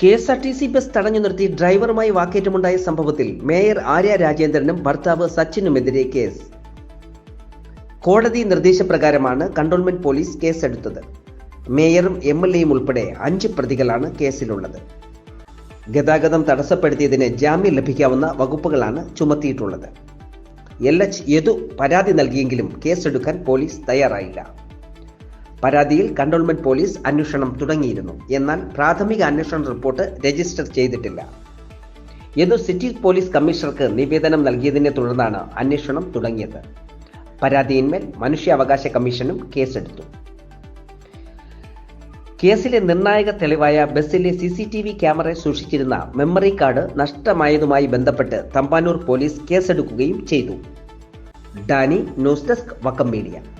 K S R T C bus തടഞ്ഞു നിർത്തി ഡ്രൈവറുമായി വാക്കേറ്റമുണ്ടായ സംഭവത്തിൽ മേയർ ആര്യ രാജേന്ദ്രനും ഭർത്താവ് സച്ചിനുമെതിരെ കേസ്. കോടതി നിർദ്ദേശപ്രകാരമാണ് കണ്ടോൺമെന്റ് പോലീസ് കേസെടുത്തത്. മേയറും എം എൽ എയും ഉൾപ്പെടെ അഞ്ച് പ്രതികളാണ് കേസിലുള്ളത്. ഗതാഗതം തടസ്സപ്പെടുത്തിയതിന് ജാമ്യം ലഭിക്കാവുന്ന വകുപ്പുകളാണ് ചുമത്തിയിട്ടുള്ളത്. എൽ എച്ച് യദു പരാതി നൽകിയെങ്കിലും കേസെടുക്കാൻ പോലീസ് തയ്യാറായില്ല. പരാതിയിൽ കണ്ടോൺമെന്റ് പോലീസ് അന്വേഷണം തുടങ്ങിയിരുന്നു. എന്നാൽ പ്രാഥമിക അന്വേഷണ റിപ്പോർട്ട് രജിസ്റ്റർ ചെയ്തിട്ടില്ല. യദു സിറ്റി പോലീസ് കമ്മീഷണർക്ക് നിവേദനം നൽകിയതിനെ തുടർന്നാണ് അന്വേഷണം തുടങ്ങിയത്. പരാതിയിന്മേൽ മനുഷ്യാവകാശ കമ്മീഷനും കേസെടുത്തു. കേസിലെ നിർണായക തെളിവായ ബസ്സിലെ C C T V camera സൂക്ഷിച്ചിരുന്ന മെമ്മറി കാർഡ് നഷ്ടമായതുമായി ബന്ധപ്പെട്ട് തമ്പാനൂർ പോലീസ് കേസെടുക്കുകയും ചെയ്തു. Dani news desk Vakkom media.